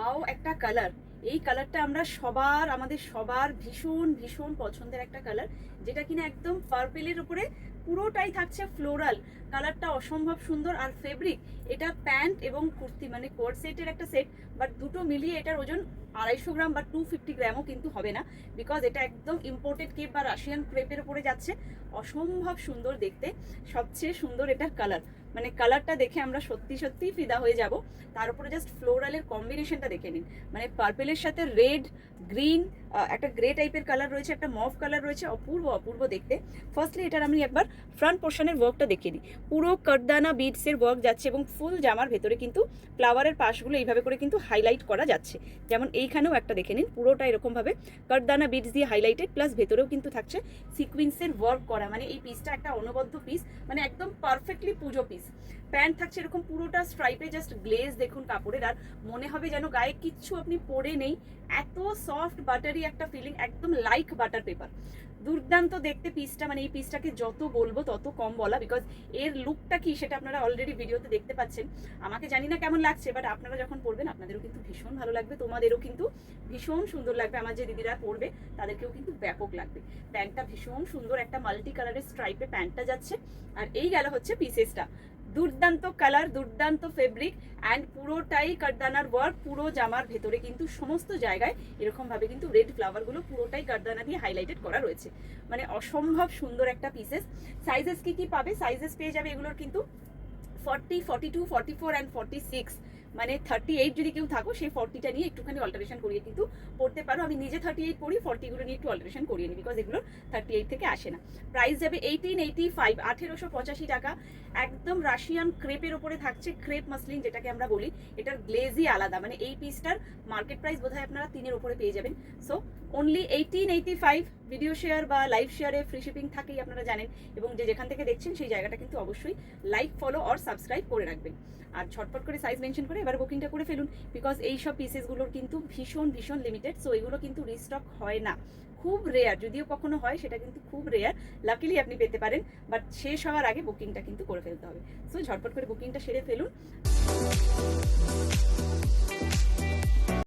Wow একটা colour এই কালারটা আমরা সবার, আমাদের সবার ভীষণ ভীষণ পছন্দের একটা কালার যেটা কিনা একদম পার্পেলের উপরে পুরোটাই থাকছে ফ্লোরাল কালারটা অসম্ভব সুন্দর আর ফেব্রিক এটা প্যান্ট এবং কুর্তি মানে কোট সেটের একটা সেট বাট দুটো মিলিয়ে এটার ওজন আড়াইশো গ্রাম বা টু ফিফটি গ্রামও কিন্তু হবে না বিকজ এটা একদম ইম্পোর্টেড কেপ বা রাশিয়ান ক্রেপের উপরে যাচ্ছে। অসম্ভব সুন্দর দেখতে, সবচেয়ে সুন্দর এটার কালার মানে কালারটা দেখে আমরা সত্যি সত্যি ফিদা হয়ে যাব। তার উপরে জাস্ট ফ্লোরালের কম্বিনেশনটা দেখে নিন। মানে পার্পেলের সাথে রেড গ্রিন একটা গ্রে টাইপের কালার রয়েছে, একটা মভ কালার রয়েছে, অপূর্ব অপূর্ব দেখতে। ফার্স্টলি এটার আমি একবার ফ্রন্ট পোর্শনের ওয়ার্কটা দেখিয়ে দিই। পুরো কারদানা বিডসের ওয়ার্ক যাচ্ছে এবং ফুল জামার ভেতরে কিন্তু ফ্লাওয়ারের পাশগুলো এইভাবে করে কিন্তু হাইলাইট করা যাচ্ছে। যেমন এইখানেও একটা দেখে নিন, পুরোটা এরকমভাবে কারদানা বিডস দিয়ে হাইলাইটেড প্লাস ভেতরেও কিন্তু থাকছে সিকুয়েন্সের ওয়ার্ক করা। মানে এই পিসটা একটা অনবদ্য পিস মানে একদম পারফেক্টলি পুজো পিস প্যান্ট থাকছে এরকম পুরোটা স্ট্রাইপে জাস্ট গ্লেজ দেখুন কাপড়ের, আর মনে হবে যেন গায়ে কিচ্ছু আপনি পরে নেই। এত সফট বাটারি একটা ফিলিং একদম লাইক বাটার পেপার দুর্দান্ত দেখতে পিসটা মানে এই পিসটাকে যত বলব তত কম বলা বিকজ এর লুকটা কি সেটা আপনারা অলরেডি ভিডিওতে দেখতে পাচ্ছেন। আমাকে জানি না কেমন লাগছে বাট আপনারা যখন পরবেন, আপনাদেরও কিন্তু ভীষণ ভালো লাগবে, তোমাদেরও কিন্তু ভীষণ সুন্দর লাগবে, আমার যে দিদিরা পরবে, তাদেরকেও কিন্তু ব্যাপক লাগবে। প্যান্টটা ভীষণ সুন্দর একটা মাল্টি কালারের স্ট্রাইপে প্যান্টটা যাচ্ছে, আর এই গেল হচ্ছে পিসেসটা দুর্দান্ত কালার দুর্দান্ত ফেব্রিক অ্যান্ড পুরোটাই কারদানার ওয়ার্ক পুরো জামার ভেতরে কিন্তু সমস্ত জায়গায় এরকমভাবে কিন্তু রেড ফ্লাওয়ারগুলো পুরোটাই কারদানা দিয়ে হাইলাইটেড করা রয়েছে। মানে অসম্ভব সুন্দর একটা পিসেস সাইজেস কি কি পাবে? সাইজেস পেয়ে যাবে এগুলোর কিন্তু forty forty two forty four and forty six মানে থার্টি এইট যদি কেউ থাকো, সেই ফর্টিটা নিয়ে একটুখানি অল্টারেশন করিয়ে কিন্তু পড়তে পারো। আমি নিজে থার্টি এইট পড়ি ফর্টিগুলো নিয়ে একটু অল্টারেশন করিয়ে নিই বিকজ এগুলো থার্টি এইট থেকে আসে না। প্রাইস যাবে এইটিন এইটি ফাইভ আঠেরোশো পঁচাশি টাকা। একদম রাশিয়ান ক্রেপের ওপরে থাকছে ক্রেপ মাসলিন যেটাকে আমরা বলি। এটার গ্লেজই আলাদা। মানে এই পিসটার মার্কেট প্রাইস বোধহয় আপনারা তিনের ওপরে পেয়ে যাবেন। So only eighteen eighty five video share বা লাইভ শেয়ারে ফ্রি শিপিং থাকেই আপনারা জানেন। এবং যে যেখান থেকে দেখছেন, সেই জায়গাটা কিন্তু অবশ্যই লাইক ফলো অর সাবস্ক্রাইব করে রাখবেন। আর ঝটপট করে সাইজ মেনশন করে এবার বুকিংটা করে ফেলুন বিকজ এই সব পিসেসগুলোর কিন্তু ভীষণ ভীষণ লিমিটেড সো এগুলো কিন্তু রিস্টক হয় না। খুব রেয়ার যদিও কখনো হয়, সেটা কিন্তু খুব রেয়ার লাকিলি আপনি পেতে পারেন বাট শেষ হওয়ার আগে বুকিংটা কিন্তু করে ফেলতে হবে। সো ঝটপট করে বুকিংটা সেরে ফেলুন।